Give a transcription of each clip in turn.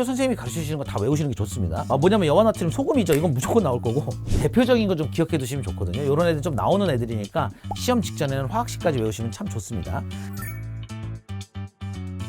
학교 선생님이 가르쳐 주시는 거 다 외우시는 게 좋습니다. 아, 뭐냐면 여와나트륨 소금이죠. 이건 무조건 나올 거고 대표적인 거좀 기억해 두시면 좋거든요. 이런 애들 좀 나오는 애들이니까 시험 직전에는 화학식까지 외우시면 참 좋습니다.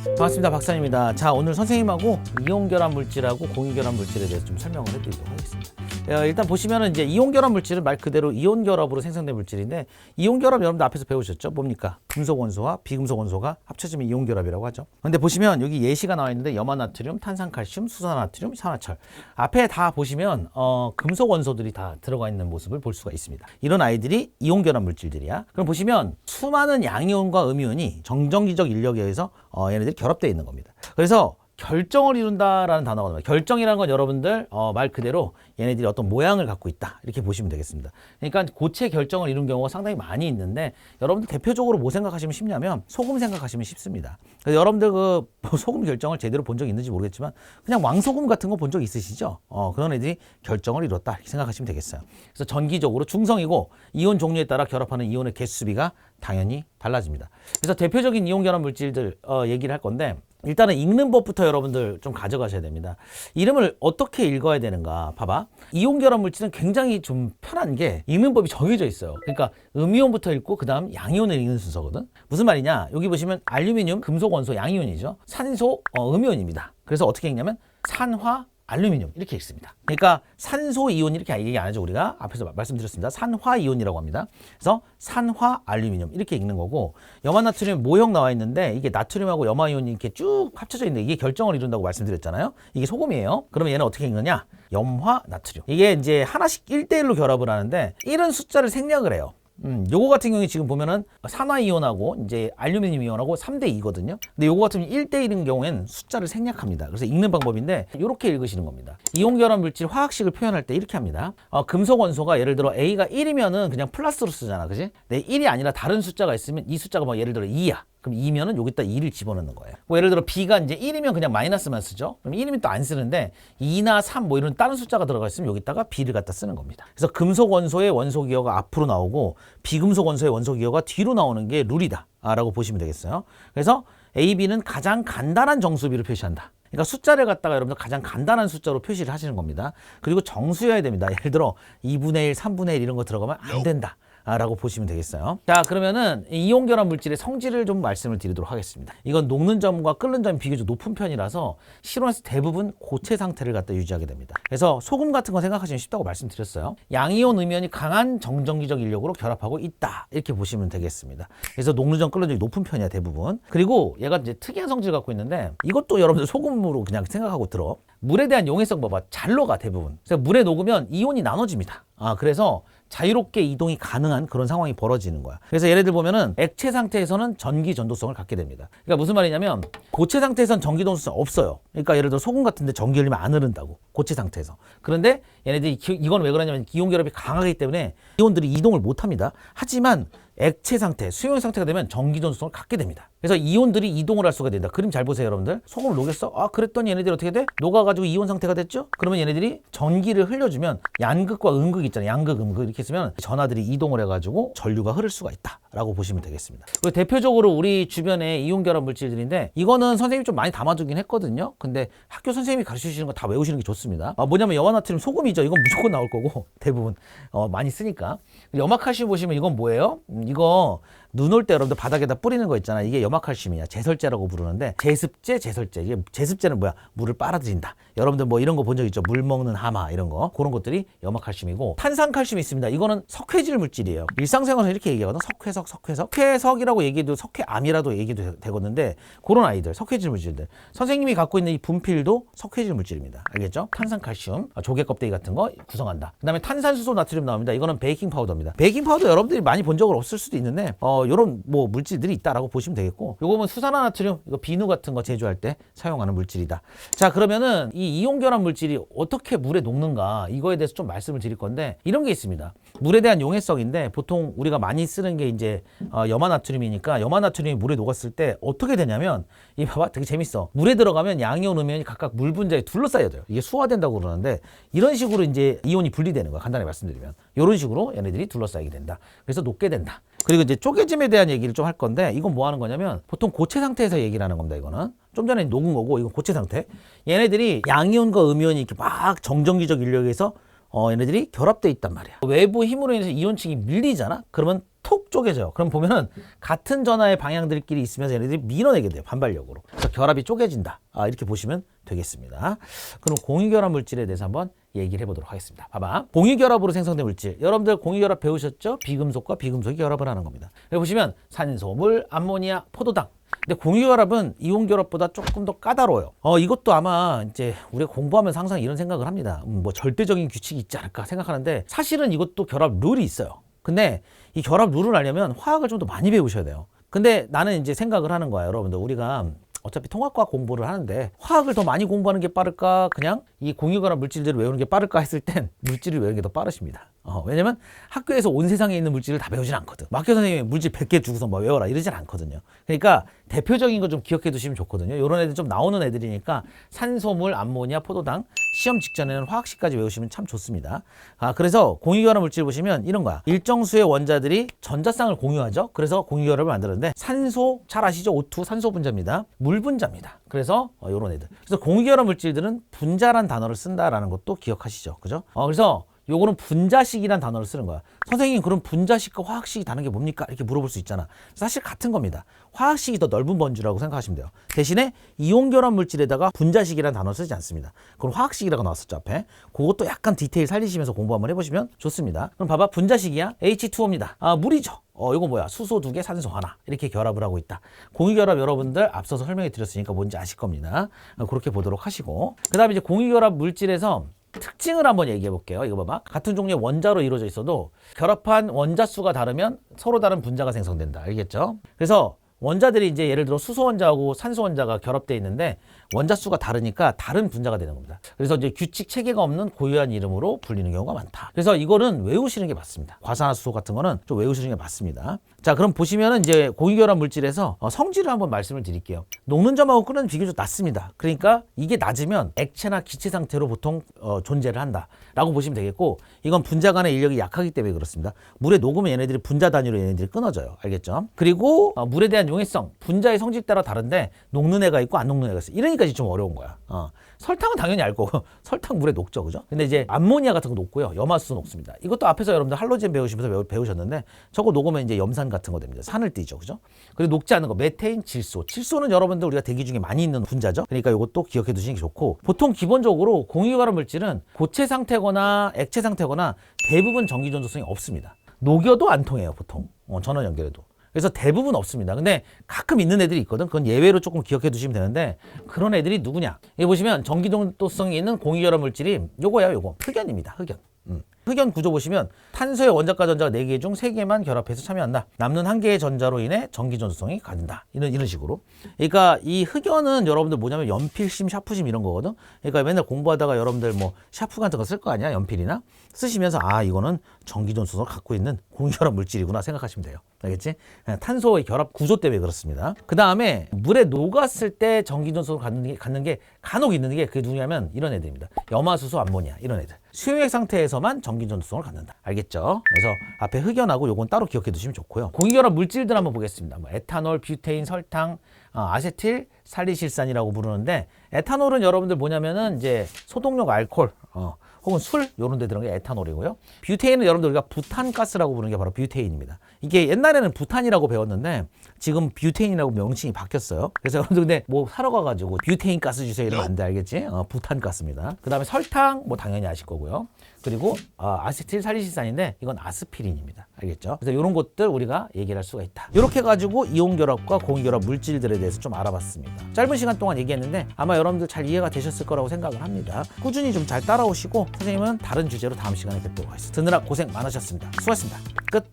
반갑습니다. 박사입니다. 자, 오늘 선생님하고 이온결합 물질하고 공유결합 물질에 대해서 좀 설명을 해드리도록 하겠습니다. 어, 일단 보시면은 이제 이온결합 물질은 말 그대로 이온결합으로 생성된 물질인데 이온결합 여러분들 앞에서 배우셨죠? 뭡니까? 금속 원소와 비금속 원소가 합쳐지면 이온결합이라고 하죠. 근데 보시면 여기 예시가 나와 있는데 염화나트륨, 탄산칼슘, 수산나트륨, 산화철 앞에 다 보시면 어, 금속 원소들이 다 들어가 있는 모습을 볼 수가 있습니다. 이런 아이들이 이온결합 물질들이야. 그럼 보시면 수많은 양이온과 음이온이 정전기적 인력에 의해서 어, 얘네들이 결합되어 있는 겁니다. 그래서 결정을 이룬다라는 단어가 나와요. 결정이라는 건 여러분들 어, 말 그대로 얘네들이 어떤 모양을 갖고 있다 이렇게 보시면 되겠습니다. 그러니까 고체 결정을 이룬 경우가 상당히 많이 있는데 여러분들 대표적으로 뭐 생각하시면 쉽냐면 소금 생각하시면 쉽습니다. 그래서 여러분들 그 소금 결정을 제대로 본 적 있는지 모르겠지만 그냥 왕소금 같은 거 본 적 있으시죠? 어, 그런 애들이 결정을 이뤘다 이렇게 생각하시면 되겠어요. 그래서 전기적으로 중성이고 이온 종류에 따라 결합하는 이온의 개수비가 당연히 달라집니다. 그래서 대표적인 이온 결합 물질들 어, 얘기를 할 건데 일단은 읽는 법부터 여러분들 좀 가져가셔야 됩니다. 이름을 어떻게 읽어야 되는가 봐봐. 이온 결합 물질은 굉장히 좀 편한 게 읽는 법이 정해져 있어요. 그러니까 음이온부터 읽고 그다음 양이온을 읽는 순서거든. 무슨 말이냐? 여기 보시면 알루미늄 금속 원소 양이온이죠. 산소 어, 음이온입니다. 그래서 어떻게 읽냐면 산화 알루미늄 이렇게 읽습니다. 그러니까 산소 이온 이렇게 얘기 안 하죠 우리가 앞에서 마- 말씀드렸습니다. 산화 이온이라고 합니다. 그래서 산화 알루미늄 이렇게 읽는 거고 염화 나트륨 모형 나와 있는데 이게 나트륨하고 염화 이온이 이렇게 쭉 합쳐져 있는데 이게 결정을 이룬다고 말씀드렸잖아요. 이게 소금이에요. 그러면 얘는 어떻게 읽느냐? 염화 나트륨. 이게 이제 하나씩 1대1로 결합을 하는데 1은 숫자를 생략을 해요. 음, 요거 같은 경우에 지금 보면은 산화 이온하고 이제 알루미늄 이온하고 3대 2거든요. 근데 요거 같은 1대 1인 경우엔 숫자를 생략합니다. 그래서 읽는 방법인데 이렇게 읽으시는 겁니다. 이온 결합 물질 화학식을 표현할 때 이렇게 합니다. 어, 금속 원소가 예를 들어 A가 1이면은 그냥 플러스로 쓰잖아. 그지? 근데 1이 아니라 다른 숫자가 있으면 이 숫자가 뭐 예를 들어 2야. 그럼 2면은 여기다 2를 집어넣는 거예요. 뭐 예를 들어 B가 이제 1이면 그냥 마이너스만 쓰죠. 그럼 1이면 또 안 쓰는데 2나 3 뭐 이런 다른 숫자가 들어가 있으면 여기다가 B를 갖다 쓰는 겁니다. 그래서 금속 원소의 원소 기호가 앞으로 나오고 비금속 원소의 원소 기호가 뒤로 나오는 게 룰이다. 라고 보시면 되겠어요. 그래서 A, B는 가장 간단한 정수비를 표시한다. 그러니까 숫자를 갖다가 여러분들 가장 간단한 숫자로 표시를 하시는 겁니다. 그리고 정수여야 됩니다. 예를 들어 2분의 1, 3분의 1 이런 거 들어가면 안 된다. 아, 라고 보시면 되겠어요. 자, 그러면은 이 이온 결합 물질의 성질을 좀 말씀을 드리도록 하겠습니다. 이건 녹는 점과 끓는 점이 비교적 높은 편이라서 실온에서 대부분 고체 상태를 갖다 유지하게 됩니다. 그래서 소금 같은 거 생각하시면 쉽다고 말씀드렸어요. 양이온 음이온이 강한 정전기적 인력으로 결합하고 있다. 이렇게 보시면 되겠습니다. 그래서 녹는 점, 끓는 점이 높은 편이야, 대부분. 그리고 얘가 이제 특이한 성질을 갖고 있는데 이것도 여러분들 소금으로 그냥 생각하고 들어. 물에 대한 용해성 봐봐. 잘 녹아, 대부분. 그래서 물에 녹으면 이온이 나눠집니다. 아, 그래서 자유롭게 이동이 가능한 그런 상황이 벌어지는 거야. 그래서 예를 들어 보면은 액체 상태에서는 전기 전도성을 갖게 됩니다. 그러니까 무슨 말이냐면 고체 상태에서는 전기 전도성 없어요. 그러니까 예를 들어 소금 같은데 전기 흘리면 안 흐른다고. 고체 상태에서. 그런데 얘네들이 기- 이건 왜 그러냐면 이온 결합이 강하기 때문에 이온들이 이동을 못 합니다. 하지만 액체 상태, 수용 상태가 되면 전기 전도성을 갖게 됩니다. 그래서 이온들이 이동을 할 수가 된다. 그림 잘 보세요, 여러분들. 소금을 녹였어? 아, 그랬더니 얘네들이 어떻게 돼? 녹아가지고 이온 상태가 됐죠? 그러면 얘네들이 전기를 흘려주면 양극과 음극 있잖아요. 양극, 음극 이렇게 쓰면 전하들이 이동을 해가지고 전류가 흐를 수가 있다 라고 보시면 되겠습니다. 그리고 대표적으로 우리 주변에 이온 결합 물질들인데 이거는 선생님이 좀 많이 담아두긴 했거든요. 근데 학교 선생님이 가르쳐 주시는 거 다 외우시는 게 좋습니다. 아, 뭐냐면 염화나트륨 소금이죠. 이건 무조건 나올 거고 대부분 어, 많이 쓰니까. 염화칼슘 보시면 이건 뭐예요? 음, 이거 눈 올 때 여러분들 바닥에다 뿌리는 거 있잖아. 이게 염화칼슘이야. 제설제라고 부르는데 제습제, 제설제. 이게 제습제는 뭐야? 물을 빨아들인다. 여러분들 뭐 이런 거 본 적 있죠? 물 먹는 하마 이런 거. 그런 것들이 염화칼슘이고 탄산칼슘이 있습니다. 이거는 석회질 물질이에요. 일상생활에서 이렇게 얘기하거든. 석회석, 석회석. 석회석이라고 얘기해도 석회암이라도 얘기도 되- 되거든데 그런 아이들, 석회질 물질들. 선생님이 갖고 있는 이 분필도 석회질 물질입니다. 알겠죠? 탄산칼슘, 아, 조개 껍데기 같은 거 구성한다. 그다음에 탄산수소 나트륨 나옵니다. 이거는 베이킹 파우더입니다. 베이킹 파우더 여러분들이 많이 본 적은 없을 수도 있는데 어 요런 뭐 물질들이 있다라고 보시면 되겠고 요거는 수산화 나트륨 이거 비누 같은 거 제조할 때 사용하는 물질이다. 자, 그러면은 이 이온 결합 물질이 어떻게 물에 녹는가 이거에 대해서 좀 말씀을 드릴 건데 이런 게 있습니다. 물에 대한 용해성인데 보통 우리가 많이 쓰는 게 이제 어, 염화나트륨이니까 염화나트륨이 물에 녹았을 때 어떻게 되냐면 이 봐봐 되게 재밌어. 물에 들어가면 양이온 음이온이 각각 물 분자에 둘러싸여야 돼요. 이게 수화된다고 그러는데 이런 식으로 이제 이온이 분리되는 거야 간단히 말씀드리면. 이런 식으로 얘네들이 둘러싸이게 된다. 그래서 녹게 된다. 그리고 이제 쪼개짐에 대한 얘기를 좀 할 건데 이건 뭐 하는 거냐면 보통 고체 상태에서 얘기를 하는 겁니다 이거는. 좀 전에 녹은 거고 이건 고체 상태. 얘네들이 양이온과 음이온이 이렇게 막 정전기적 인력에서 어, 얘네들이 결합돼 있단 말이야. 외부 힘으로 인해서 이온층이 밀리잖아? 그러면 톡 쪼개져요. 그럼 보면은 같은 전하의 방향들끼리 있으면서 얘네들이 밀어내게 돼요. 반발력으로. 그래서 결합이 쪼개진다. 아, 이렇게 보시면 되겠습니다. 그럼 공유결합 물질에 대해서 한번 얘기를 해보도록 하겠습니다. 봐봐. 공유결합으로 생성된 물질. 여러분들 공유결합 배우셨죠? 비금속과 비금속이 결합을 하는 겁니다. 여기 보시면 산소물, 암모니아, 포도당. 근데 공유결합은 이온결합보다 조금 더 까다로워요. 어, 이것도 아마 이제 우리가 공부하면서 항상 이런 생각을 합니다. 음, 뭐 절대적인 규칙이 있지 않을까 생각하는데 사실은 이것도 결합 룰이 있어요. 근데 이 결합 룰을 알려면 화학을 좀 더 많이 배우셔야 돼요. 근데 나는 이제 생각을 하는 거야, 여러분들. 우리가 어차피 통합과학 공부를 하는데 화학을 더 많이 공부하는 게 빠를까? 그냥 이 공유결합 물질들을 외우는 게 빠를까 했을 땐 물질을 외우는 게 더 빠르십니다. 어, 왜냐면 학교에서 온 세상에 있는 물질을 다 배우진 않거든. 막교 선생님이 물질 100개 주고서 뭐 외워라 이러진 않거든요. 그러니까 대표적인 거 좀 기억해 두시면 좋거든요. 이런 애들 좀 나오는 애들이니까 산소물, 암모니아, 포도당 시험 직전에는 화학식까지 외우시면 참 좋습니다. 아, 그래서 공유결합 물질 보시면 이런 거야. 일정 수의 원자들이 전자쌍을 공유하죠. 그래서 공유결합을 만드는데 산소 잘 아시죠? O2 산소 분자입니다. 물 분자입니다. 그래서 어, 이런 애들. 그래서 공유결합 물질들은 분자란 단어를 쓴다라는 것도 기억하시죠. 그죠? 어, 그래서 요거는 분자식이란 단어를 쓰는 거야. 선생님, 그럼 분자식과 화학식이 다른 게 뭡니까? 이렇게 물어볼 수 있잖아. 사실 같은 겁니다. 화학식이 더 넓은 범주라고 생각하시면 돼요. 대신에 이온결합 물질에다가 분자식이란 단어 쓰지 않습니다. 그럼 화학식이라고 나왔었죠, 앞에. 그것도 약간 디테일 살리시면서 공부 한번 해보시면 좋습니다. 그럼 봐봐, 분자식이야. H2O입니다. 아, 물이죠. 어, 이거 뭐야? 수소 두 개, 산소 하나. 이렇게 결합을 하고 있다. 공유결합 여러분들 앞서서 설명해 드렸으니까 뭔지 아실 겁니다. 어, 그렇게 보도록 하시고. 그 다음에 이제 공유결합 물질에서 특징을 한번 얘기해 볼게요. 이거 봐봐. 같은 종류의 원자로 이루어져 있어도 결합한 원자 수가 다르면 서로 다른 분자가 생성된다. 알겠죠? 그래서 원자들이 이제 예를 들어 수소 원자하고 산소 원자가 결합되어 있는데 원자 수가 다르니까 다른 분자가 되는 겁니다. 그래서 이제 규칙 체계가 없는 고유한 이름으로 불리는 경우가 많다. 그래서 이거는 외우시는 게 맞습니다. 과산화수소 같은 거는 좀 외우시는 게 맞습니다. 자, 그럼 보시면은 이제 고유결합 물질에서 어, 성질을 한번 말씀을 드릴게요. 녹는 점하고 끓는 비교적 낮습니다. 그러니까 이게 낮으면 액체나 기체 상태로 보통 어, 존재를 한다라고 보시면 되겠고 이건 분자 간의 인력이 약하기 때문에 그렇습니다. 물에 녹으면 얘네들이 분자 단위로 얘네들이 끊어져요. 알겠죠? 그리고 어, 물에 대한 용해성 분자의 성질 따라 다른데 녹는 애가 있고 안 녹는 애가 있어. 이러니까 이제 좀 어려운 거야. 어. 설탕은 당연히 알 거고 설탕 물에 녹죠, 그죠? 근데 이제 암모니아 같은 거 녹고요, 염화수소 녹습니다. 이것도 앞에서 여러분들 할로젠 배우시면서 배우, 배우셨는데 저거 녹으면 이제 염산 같은 거 됩니다. 산을 띠죠, 그죠? 그리고 녹지 않은 거 메테인, 질소. 질소는 여러분들 우리가 대기 중에 많이 있는 분자죠. 그러니까 이것도 기억해 두시는 게 좋고 보통 기본적으로 공유결합 물질은 고체 상태거나 액체 상태거나 대부분 전기 전도성이 없습니다. 녹여도 안 통해요, 보통 어, 전원 연결해도. 그래서 대부분 없습니다. 근데 가끔 있는 애들이 있거든. 그건 예외로 조금 기억해 두시면 되는데 그런 애들이 누구냐? 여기 보시면 전기동도성이 있는 공유결합 물질이 요거예요, 요거. 흑연입니다. 흑연. 음. 흑연 구조 보시면 탄소의 원자과 전자가 4개 중 3개만 결합해서 참여한다. 남는 한 개의 전자로 인해 전기 전도성이 갖는다. 이런 이런 식으로. 그러니까 이 흑연은 여러분들 뭐냐면 연필심, 샤프심 이런 거거든. 그러니까 맨날 공부하다가 여러분들 뭐 샤프 같은 거 쓸 거 아니야? 연필이나 쓰시면서 아, 이거는 전기 전도성을 갖고 있는 공유결합 물질이구나 생각하시면 돼요. 알겠지? 예, 탄소의 결합 구조 때문에 그렇습니다. 그 다음에 물에 녹았을 때 전기 전도성을 갖는 게, 갖는 게 간혹 있는 게 그게 누구냐면 이런 애들입니다. 염화수소, 암모니아 이런 애들. 수용액 상태에서만 전기 전도성을 갖는다. 알겠죠? 그래서 앞에 흑연하고 요건 따로 기억해 두시면 좋고요. 공유결합 물질들 한번 보겠습니다. 뭐 에탄올, 뷰테인, 설탕, 어, 아세틸 살리실산이라고 부르는데 에탄올은 여러분들 뭐냐면은 이제 소독용 알코올 어, 혹은 술 이런 데 들어간 게 에탄올이고요. 뷰테인은 여러분들 우리가 부탄가스라고 부르는 게 바로 뷰테인입니다. 이게 옛날에는 부탄이라고 배웠는데 지금 뷰테인이라고 명칭이 바뀌었어요. 그래서 여러분들 근데 뭐 사러 가가지고 뷰테인 가스 주세요 이러면 안 돼 알겠지? 어, 부탄 가스입니다. 그 다음에 설탕 뭐 당연히 아실 거고요. 그리고 아, 아세틸 살리실산인데 이건 아스피린입니다. 알겠죠? 그래서 이런 것들 우리가 얘기를 할 수가 있다. 이렇게 가지고 이온 결합과 공유 결합 물질들에 대해서 좀 알아봤습니다. 짧은 시간 동안 얘기했는데 아마 여러분들 잘 이해가 되셨을 거라고 생각을 합니다. 꾸준히 좀 잘 따라오시고 선생님은 다른 주제로 다음 시간에 뵙도록 하겠습니다. 듣느라 고생 많으셨습니다. 수고하셨습니다. 끝.